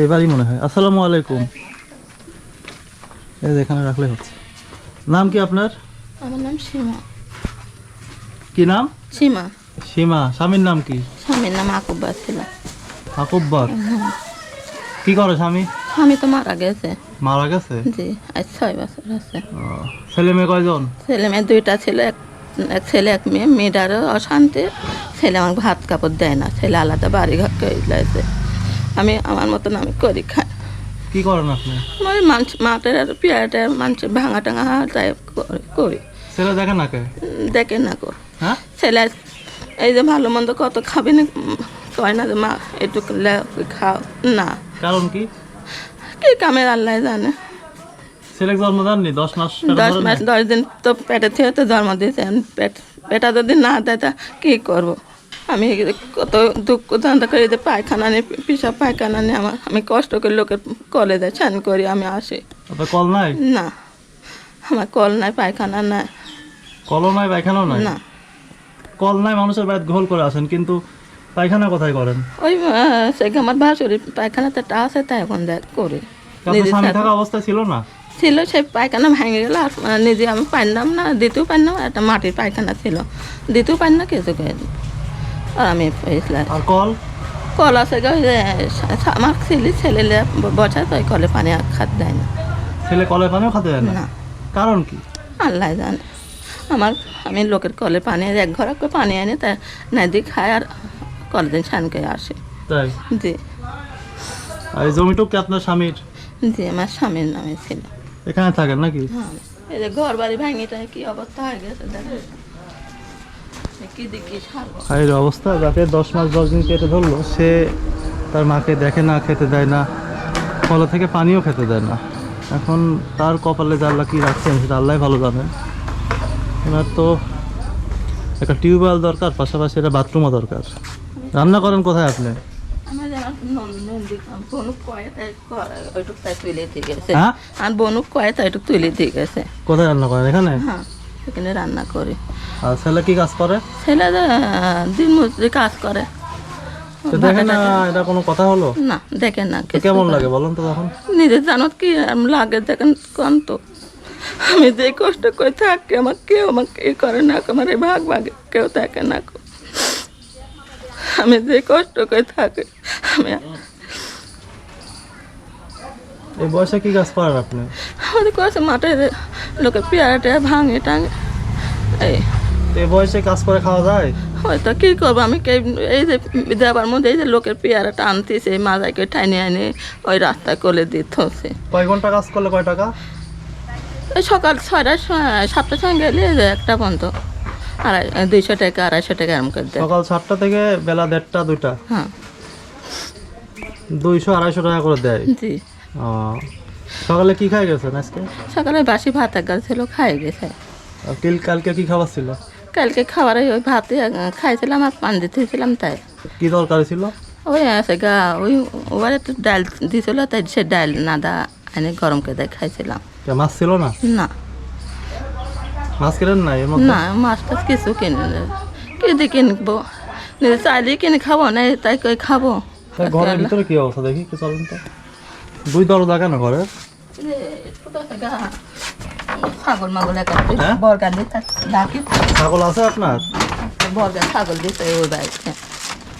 এবারই মনে হয়। আসসালামু আলাইকুম। এই এখানে রাখলে হচ্ছে। নাম কি আপনার? আমার নাম সীমা। কি নাম? সীমা। সীমা। স্বামীর নাম কি? স্বামীর নাম আকুব্বা ছিল। আকব্বর কি করে স্বামী? স্বামী তো মারা গেছে। মারা গেছে? জি আজ ছয় বছর আছে। ও, ছেলে মেয়ে কয়জন? ছেলে মেয়ে দুইটা ছিল এক এক ছেলে এক মেয়ে। মেয়েটারও অশান্তি। ছেলে আমাকে ভাত কাপড় দেয় না। ছেলে আলাদা বাড়ি ঘর করে আমি আমার মতন আমি করি খাই। কি করেন আপনি? ওই মাছ মাটের আর পেয়ারাটা মাংসের ভাঙা টাঙা তাই করি- করি। ছেলে দেখে না কে? দেখে না কর হ্যাঁ? ছেলে এই যে ভালো মন্দ কত খাবে না কয় না যে মা এটুকু লে- খাও। না। কারণ কি? কি কামের আল্লাহ জানে। ছেলে জন্ম দেননি দশ মাস দশ মাস? দশ দিন তো পেটে থেকে তো জন্ম দিয়েছে। পেট পেটা যদি না দেয় তা কী করব? আমি কত দুঃখ ধান্দা করে যে পায়খানা নিয়ে পিসাব পায়খানা নিয়ে আমার। আমি কষ্ট করে লোকের কলেজে চান করি আমি আসি। কল নাই? না আমার কল নাই পায়খানা নাই। কলও নাই পায়খানাও নাই? না। কল নাই মানুষের বাড়িতে ঘোল করে আসেন কিন্তু পায়খানা কোথায় করেন? ওই আহ, সে আমার ভাসুরি পায়খানাতে টা আছে তাই এখন দেখ করে। স্বামী থাকা অবস্থায় ছিল না? ছিল সেই পায়খানা ভেঙে গেল আর নিজে আমি পারলাম না দিতেও পারলাম একটা মাটির পায়খানা ছিল। দিতেও পারি না কিছু করে আর আমি আর কল? কল আছে আমার ছেলে ছেলে বসা তো কলে পানি খাত দেয় না। ছেলে কলের পানিও খেতে দেয় না? কারণ কি? আল্লাহ জানে। আমার আমি লোকের কলে পানি এক ঘর করে পানি আনি তা নদী খায় আর কলে দিন স্নান আসে। তাই? জি। আর এই কি আপনার স্বামীর? জি আমার স্বামীর নামে ছিল। এখানে থাকেন নাকি? হ্যাঁ এই যে ঘর বাড়ি ভাঙিটা কি অবস্থা হয়ে গেছে দেখো কি দেখি সারবো ভাইয়ের অবস্থা যাতে দশ মাস দশ দিন কেটে ধরলো সে তার মাকে দেখে না খেতে দেয় না কলা থেকে পানিও খেতে দেয় না। এখন তার কপালে আল্লাহ কী রাখছেন সেটা আল্লাহ ভালো জানেন ওনার তো একটা টিউবওয়েল দরকার পাশাপাশি একটা বাথরুমও দরকার। রান্না করেন কোথায় আপনি? হ্যাঁ? আর বনুক কয়ে তাই তুলে দিয়ে গেছে। কোথায় রান্না করেন এখানে? হ্যাঁ। সেখানে রান্না করি। আর ছেলে কি কাজ করে? ছেলে দিন মজুরি কাজ করে। তো না এটা কোনো কথা হলো? না দেখেন না কেমন লাগে বলুন তো তখন? নিজের জানত কি লাগে দেখেন কোন তো। আমি যে কষ্ট করে থাকি আমার কেউ আমাকে এ করে না আমার এই ভাগ ভাগে কেউ থাকে না আমি যে কষ্ট করে থাকি আমি এই বয়সে কি কাজ করেন আপনি? আমাদের কাছে মাঠে লোকের পেয়ারাটা ভাঙে টাঙে। এই। এই বয়সে কাজ করে খাওয়া যায়? হয়তো কী করব? আমি এই যে দেবার মধ্যে এই যে লোকের পেয়ারাটা আনতেছে মাজাকে ঠাইনে আনে ওই রাস্তায় কোলে দিতে হচ্ছে কয় ঘণ্টা কাজ করলে কয় টাকা? ওই সকাল ছয়টার সাতটার সময় গেলে একটা বন্ধ আড়াই দুইশো টাকা আড়াইশো টাকা এরম করে দেয়। সকাল সাতটা থেকে বেলা দেড়টা দুইটা? হ্যাঁ। দুইশো আড়াইশো টাকা করে দেয়? জি। ও, সকালে কি খাই গেছেন আজকে? সকালে বাসি ভাত একগাল ছিল খাই গেছে। তিল কালকে কি খাবার ছিল? কালকে খাবারে ওই ভাতে খাইছিলাম আর পান দিতেছিলাম তাই। কি দরকার ছিল? ওই আছে গা ওই ওবারে তো ডাল দিছিল তাই সে ডাল নাদা এনে গরম করে দিয়ে খাইছিলাম মাছ ছিল না? না। মাছ কিনেন না না মাছ টাছ কিছু কিনে নেই। কি দিয়ে কিনবো? চাইলে কিনে খাব না তাই কই খাব? ঘরের ভিতরে কি অবস্থা দেখি কি চলেন তো। দুই দরজা কেন ঘরের? ছাগল মাগল হ্যাঁ? বরগা ছাগল আছে আপনার? বরগা ছাগল দিছে ওই বাড়িতে।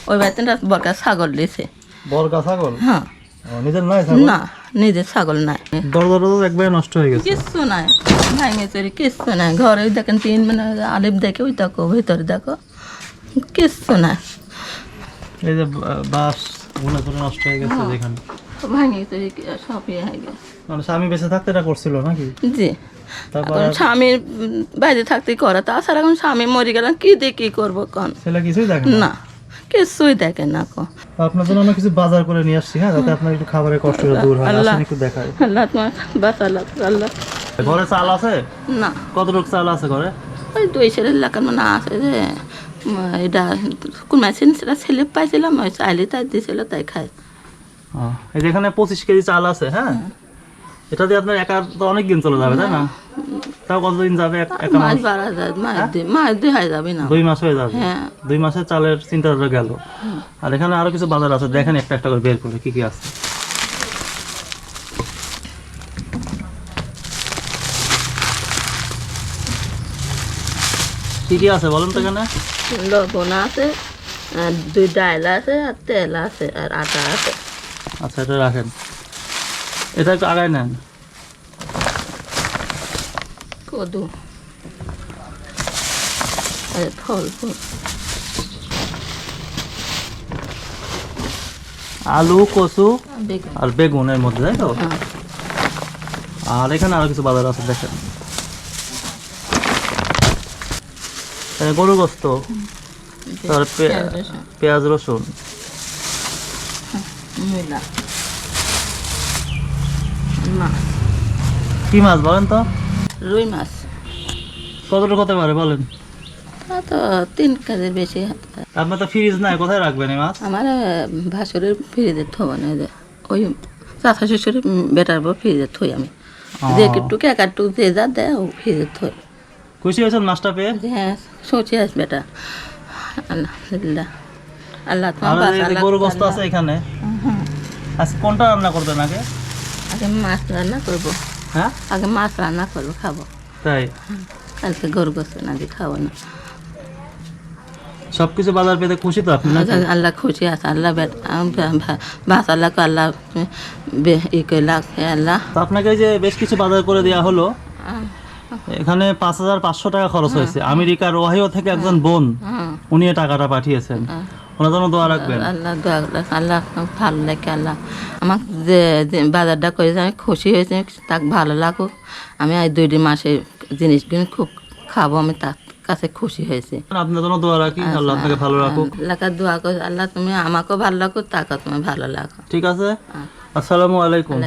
ওই বাড়িতে বরগা ছাগল দিছে। বরগা ছাগল? হ্যাঁ। নিজের নাই ছাগল? না নিজের ছাগল নাই। দরজা একবারে নষ্ট হয়ে গেছে? কিচ্ছু নাই ভাঙে চুরি কিচ্ছু নাই। ঘরে দেখেন তিন মানে আলিপ দেখে ওই দেখো ভিতরে দেখো। কিচ্ছু নাই। এই যে বা- বাঁশ নষ্ট হয়ে গেছে যেখানে। ভাঙে চুরি সব ইয়ে হয়ে গেছে। মানে স্বামী বেঁচে থাকতে এটা করছিল নাকি? জি। এখন স্বামীর বাইরে থাকতেই করে। তাছাড়া এখন স্বামী মরে গেলাম কি দিয়ে কি করব কন ছেলে কিছুই দেখে না? না কিছুই দেখে না কো আপনার জন্য আমরা কিছু বাজার করে নিয়ে আসছি হ্যাঁ যাতে আপনার একটু খাবারের কষ্টটা দূর হয় আসেন একটু দেখায় আল্লাহ তোমার বাস আল্লাহ আল্লাহ। ঘরে চাল আছে? না। কতটুকু চাল আছে ঘরে? ওই দুই ছেলের মানে আছে যে এটা কোন মেশিন সেটা ছেলে পাইছিলাম ওই চাইলে তাই দিয়েছিল তাই খাই ও, এই এখানে পঁচিশ কেজি চাল আছে হ্যাঁ? এটা দিয়ে আপনার একা তো অনেক দিন চলে যাবে তাই না? তাও কতদিন যাবে? হ্যাঁ? দুই মাস হয়ে যাবে। হ্যাঁ। দুই মাসে চালের চিন্তাটা গেল। আর এখানে আরও কিছু বাজার আছে দেখেন একটা একটা করে বের করে কি কি আছে। কি কি আছে বলেন তো এখানে? লবণ আছে দুই ডাইল আছে আর তেল আছে আর আটা আছে। আচ্ছা এটা রাখেন। এটা একটু আগায় নেন। কদু। ফল আলু কচু আর বেগুন। আর বেগুনের মধ্যে তাই তো? হ্যাঁ। আর এখানে আরও কিছু বাজার আছে দেখেন। গরু গোস্ত। পেঁয়াজ রসুন। মূলা মাছ কি মাছ বলেন তো? রুই মাছ। কতটুকু হতে পারে বলেন? তা তো তিন কেজির বেশি। আপনার তো ফ্রিজ নাই কোথায় রাখবেন এই মাছ? আমার ভাসুরের ফ্রিজে থবানো যে ওই চাচা শ্বশুরের বেটার বউ ফ্রিজে থই আমি। ও। যে একটু একটু যে যা দেয় ও ফ্রিজে থই। খুশি হয়েছেন মাছটা পেয়ে? যে হ্যাঁ সোচে আস বেটা। আলহামদুলিল্লাহ। আল্লাহ তোমার গরু গোস্ত আছে এখানে। আজকে কোনটা রান্না করবেন আগে? আগে মাছ রান্না করব। হ্যাঁ? আগে মাছ রান্না করব খাব। তাই? কালকে গরু গোস্ত না দিয়ে খাব না। সবকিছু বাজার পেতে খুশি তো আপনি? আল্লাহ- খুশি আছে আল্লাহ বাস আল্লাহকে আল্লাহ ই করলা আল্লাহ। তো আপনাকে যে বেশ কিছু বাজার করে দেওয়া হলো এখানে পাঁচ হাজার পাঁচশো টাকা খরচ হয়েছে। আমেরিকার ওহাইও থেকে একজন বোন উনি টাকাটা পাঠিয়েছেন। ওনার জন্য দোয়া রাখবেন। আল্লাহ দোয়া আল্লাহ ভালো লাগে আল্লাহ যে বাজারটা করেছে আমি খুশি হয়েছে তাক ভালো লাগুক। আমি এই দুই মাসে জিনিসগুলো খুব খাব আমি তার কাছে খুশি হয়েছে। আপনার জন্য দোয়া রাখি আল্লাহ আপনাকে ভালো রাখুক। আল্লাহকে দোয়া করে আল্লাহ তুমি আমাকেও ভালো লাগুক তাকে তুমি ভালো লাগো ঠিক আছে? আসসালামু আলাইকুম।